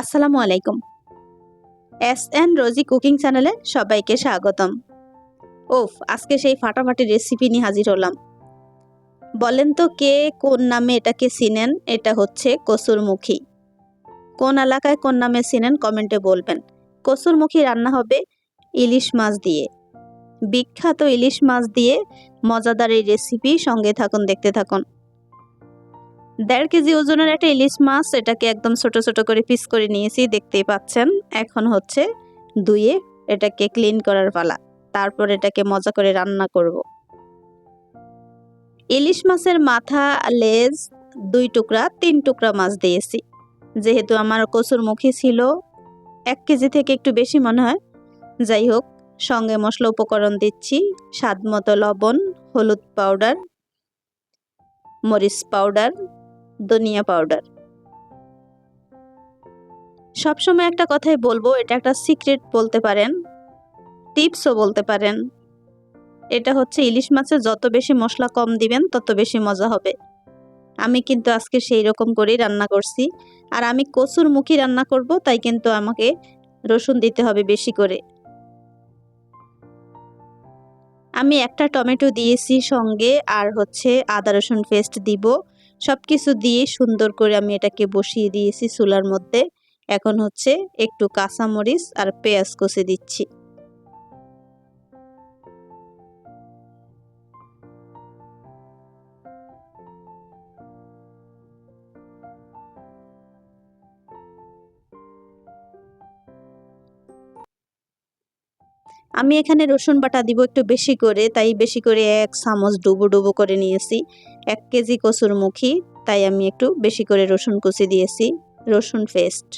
আসসালামু আলাইকুম। S N রোজি cooking চ্যানেলে সবাইকে স্বাগতম। ওফ, আজকে সেই ফাটাফাটি রেসিপি নিয়ে হাজির হলাম। বলেন তো কে কোন নামে এটাকে চিনেন? এটা হচ্ছে কসুরমুখী। কোন এলাকায় কোন নামে চিনেন কমেন্টে বলবেন। কসুরমুখী রান্না হবে ইলিশ মাছ দিয়ে। বিখ্যাত ইলিশ মাছ দিয়ে মজাদার এই রেসিপি সঙ্গে থাকুন, দেখতে থাকুন। দেড় কেজি ওজনের একটা ইলিশ মাছ, এটাকে একদম ছোট ছোট করে পিস করে নিয়েছি, দেখতেই পাচ্ছেন। এখন হচ্ছে ধুয়ে এটাকে ক্লিন করার পালা। তারপর এটাকে মজা করে রান্না করব। ইলিশ মাছের মাথা, লেজ, দুই টুকরা, তিন টুকরা মাছ দিয়েছি। যেহেতু আমার কচুর মুখী ছিল, এক কেজি থেকে একটু বেশি মনে হয়। যাই হোক, সঙ্গে মশলা উপকরণ দিচ্ছি। স্বাদ মতো লবণ, হলুদ পাউডার, মরিচ পাউডার ধনিয়া পাউডার সবসময় একটা কথাই বলব, এটা একটা সিক্রেট বলতে পারেন টিপসও বলতে পারেন। এটা হচ্ছে ইলিশ মাছে যত বেশি মশলা কম দিবেন, তত বেশি মজা হবে। আমি কিন্তু আজকে সেই রকম করেই রান্না করছি। আর আমি কচুর মুখী রান্না করব, তাই কিন্তু আমাকে রসুন দিতে হবে বেশি করে। আমি একটা টমেটো দিয়েছি সঙ্গে, আর হচ্ছে আদা রসুন পেস্ট দিব। সব কিছু দিয়ে সুন্দর করে আমি এটাকে বসিয়ে দিয়েছি চুলার মধ্যে। এখন হচ্ছে একটু কাঁচামরিচ আর পেঁয়াজ কষে দিচ্ছি। আমি এখানে রসুন বাটা দিব একটু বেশি করে, তাই বেশি করে এক চামচ ডুবো ডুবো করে নিয়েছি। এক কেজি কচুর মুখী, তাই আমি একটু বেশি করে রসুন কুচি দিয়েছি, রসুন পেস্ট।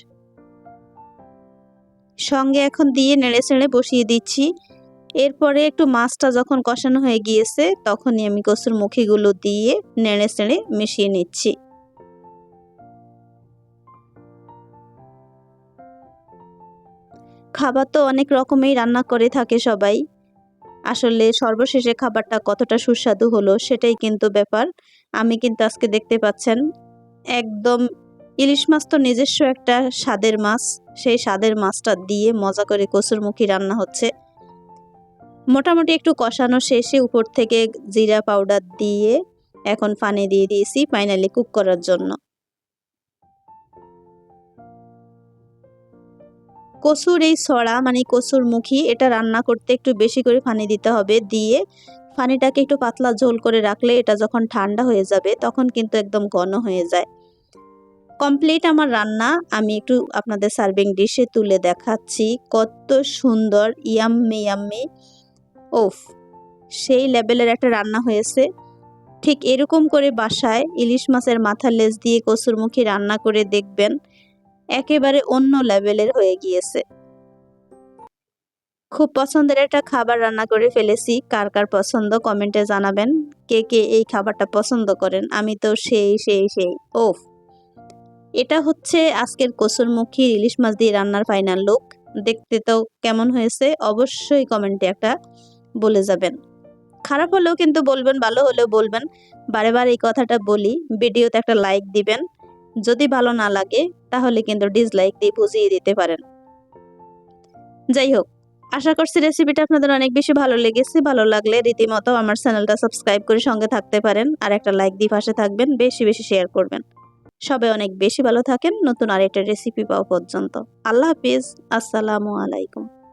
সঙ্গে এখন দিয়ে নেড়ে চেড়ে বসিয়ে দিচ্ছি। এরপরে একটু মাছটা যখন কষানো হয়ে গিয়েছে, তখনই আমি কচুর মুখীগুলো দিয়ে নেড়ে চেড়ে মিশিয়ে নিচ্ছি। খাবার তো অনেক রকমেই রান্না করে থাকে সবাই। আসলে সর্বশেষে খাবারটা কতটা সুস্বাদু হলো সেটাই কিন্তু ব্যাপার। আমি কিন্তু আজকে দেখতে পাচ্ছেন, একদম ইলিশ মাছ তো নিজস্ব একটা স্বাদের মাছ। সেই স্বাদের মাছটা দিয়ে মজা করে কচুরমুখী রান্না হচ্ছে। মোটামুটি একটু কষানো শেষে উপর থেকে জিরা পাউডার দিয়ে এখন পানি দিয়ে দিয়েছি ফাইনালি কুক করার জন্য। কচুর এই সড়া মানে কচুর এটা রান্না করতে একটু বেশি করে পানি দিতে হবে। দিয়ে পানিটাকে একটু পাতলা ঝোল করে রাখলে এটা যখন ঠান্ডা হয়ে যাবে, তখন কিন্তু একদম ঘন হয়ে যায়। কমপ্লিট আমার রান্না। আমি একটু আপনাদের সার্ভিং ডিশে তুলে দেখাচ্ছি। কত সুন্দর, ইয়াম্মি ইয়াম্মি। ওফ, সেই লেভেলের একটা রান্না হয়েছে। ঠিক এরকম করে বাসায় ইলিশ মাছের মাথার লেজ দিয়ে কচুরমুখী রান্না করে দেখবেন। একেবারে অন্য লেভেলের হয়ে গিয়েছে। খুব পছন্দের একটা খাবার রান্না করে ফেলেছি। কার কার পছন্দ কমেন্টে জানাবেন। কে কে এই খাবারটা পছন্দ করেন? আমি তো সেই সেই সেই। ওফ। এটা হচ্ছে আজকের কসুরমুখী ইলিশ মাছ দিয়ে রান্নার ফাইনাল লুক। দেখতে তো কেমন হয়েছে? অবশ্যই কমেন্টে একটা বলে যাবেন। খারাপ হলেও কিন্তু বলবেন, ভালো হলেও বলবেন। বারে বারে এই কথাটা বলি। ভিডিওতে একটা লাইক দিবেন। যদি ভালো না লাগে, তাহলে কিন্তু ডিসলাইক দিয়ে বুঝিয়ে দিতে পারেন। যাই হোক, আশা করছি রেসিপিটা আপনাদের অনেক বেশি ভালো লেগেছে। ভালো লাগলে রীতিমতো আমার চ্যানেলটা সাবস্ক্রাইব করে সঙ্গে থাকতে পারেন আর একটা লাইক দিয়ে পাশে থাকবেন, বেশি বেশি শেয়ার করবেন। সবাই অনেক বেশি ভালো থাকেন। নতুন আরেকটা রেসিপি পাওয়া পর্যন্ত। আল্লাহ হাফিজ। আসসালামু আলাইকুম।